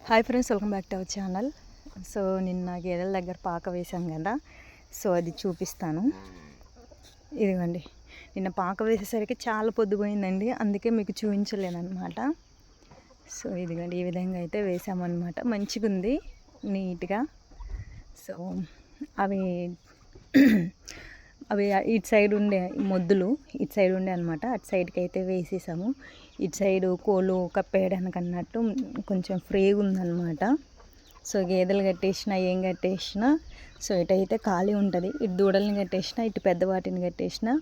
Hi friends welcome back to our channel so నిన్న గేదెల దగ్గర పాక వేసాం కదా సో అది చూపిస్తాను. ఇదిగోండి నిన్న పాక వేసేసరికి చాలా పొద్దుపోయిందండి అందుకే మీకు చూపించలేదన్నమాట. సో ఇదిగోండి ఈ విధంగా అయితే వేసామన్నమాట. మంచిగా ఉంది నీట్గా. సో అవి అవి ఇటు సైడ్ ఉండే మొద్దులు ఇటు సైడ్ ఉండే అనమాట అటు సైడ్కి అయితే వేసేసాము. ఇటు సైడ్ కోళ్ళు కప్పేయడానికి అన్నట్టు కొంచెం ఫ్రీగా ఉందన్నమాట. సో గేదెలు కట్టేసినా ఏం కట్టేసినా సో ఇటైతే ఖాళీ ఉంటుంది. ఇటు దూడల్ని కట్టేసినా ఇటు పెద్ద వాటిని కట్టేసినా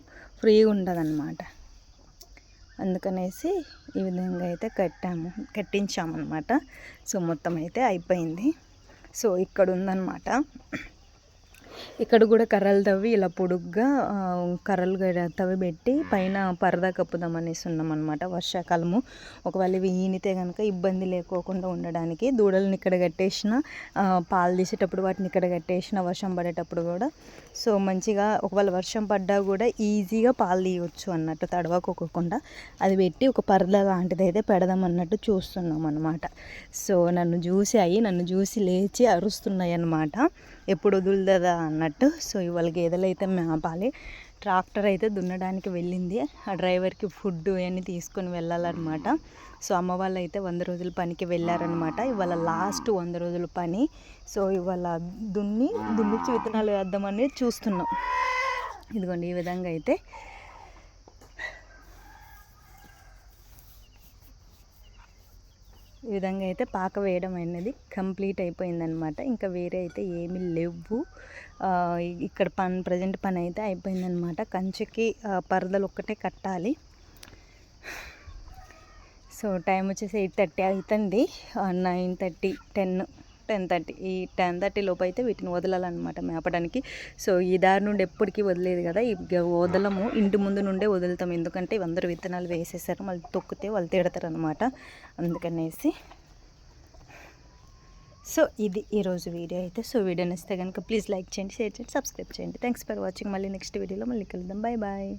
ఫ్రీగా ఉంటుంది అనమాట అందుకనేసి ఈ విధంగా అయితే కట్టాము కట్టించామన్నమాట. సో మొత్తం అయితే అయిపోయింది. సో ఇక్కడ ఉందన్నమాట. ఇక్కడ కూడా కర్రలు తవ్వి ఇలా పొడుగ్గా కర్రలు తవ్వి పెట్టి పైన పరదా కప్పుదాం అనేసి ఉన్నాం అనమాట వర్షాకాలము. ఒకవేళ ఇవి ఈనితే కనుక ఇబ్బంది లేకోకుండా ఉండడానికి దూడలను ఇక్కడ కట్టేసిన పాలు తీసేటప్పుడు వాటిని ఇక్కడ కట్టేసిన వర్షం పడేటప్పుడు కూడా. సో మంచిగా ఒకవేళ వర్షం పడ్డా కూడా ఈజీగా పాలు తీయవచ్చు అన్నట్టు తడవకోకుండా అది పెట్టి ఒక పరదా లాంటిది అయితే పెడదాం అన్నట్టు చూస్తున్నాం అనమాట సో నన్ను చూసి అయ్యి నన్ను చూసి లేచి అరుస్తున్నాయి అన్నమాట ఎప్పుడు వదులుదా అన్నట్టు. సో ఇవాళ గేదెలు అయితే మేపాలి ట్రాక్టర్ అయితే దున్నడానికి వెళ్ళింది. ఆ డ్రైవర్కి ఫుడ్ అన్నీ తీసుకొని వెళ్ళాలన్నమాట. సో అమ్మ వాళ్ళు అయితే వంద రోజుల పనికి వెళ్ళారనమాట ఇవాళ లాస్ట్ వంద రోజుల పని. సో ఇవాళ దున్ని దున్నిచ్చి విత్తనాలు వేద్దామని చూస్తున్నాం. ఇదిగోండి ఈ విధంగా అయితే ఈ విధంగా అయితే పాక వేయడం అనేది కంప్లీట్ అయిపోయిందనమాట. ఇంకా వేరే అయితే ఏమీ లేవు. ఇక్కడ పని ప్రజెంట్ పని అయితే అయిపోయిందనమాట. కంచెకి పరదలు ఒక్కటే కట్టాలి. సో టైం వచ్చేసి ఎయిట్ థర్టీ అవుతుంది. Nine thirty ten. Ten thirty ఈ టెన్ థర్టీ లోపు అయితే వీటిని వదలాలన్నమాట మేపడానికి. సో ఈ దారి నుండి ఎప్పటికీ వదిలేదు కదా ఈ వదలము. ఇంటి ముందు నుండే వదులుతాం. ఎందుకంటే అందరూ విత్తనాలు వేసేసారు. మళ్ళీ తొక్కితే వాళ్ళు తిడతారు అనమాట అందుకనేసి. సో ఇది ఈరోజు వీడియో అయితే. సో వీడియో నచ్చితే కనుక ప్లీజ్ లైక్ చేయండి షేర్ చేయండి సబ్స్క్రైబ్ చేయండి. థ్యాంక్స్ ఫర్ వాచింగ్ మళ్ళీ నెక్స్ట్ వీడియోలో మళ్ళీ కలుద్దాం. Bye bye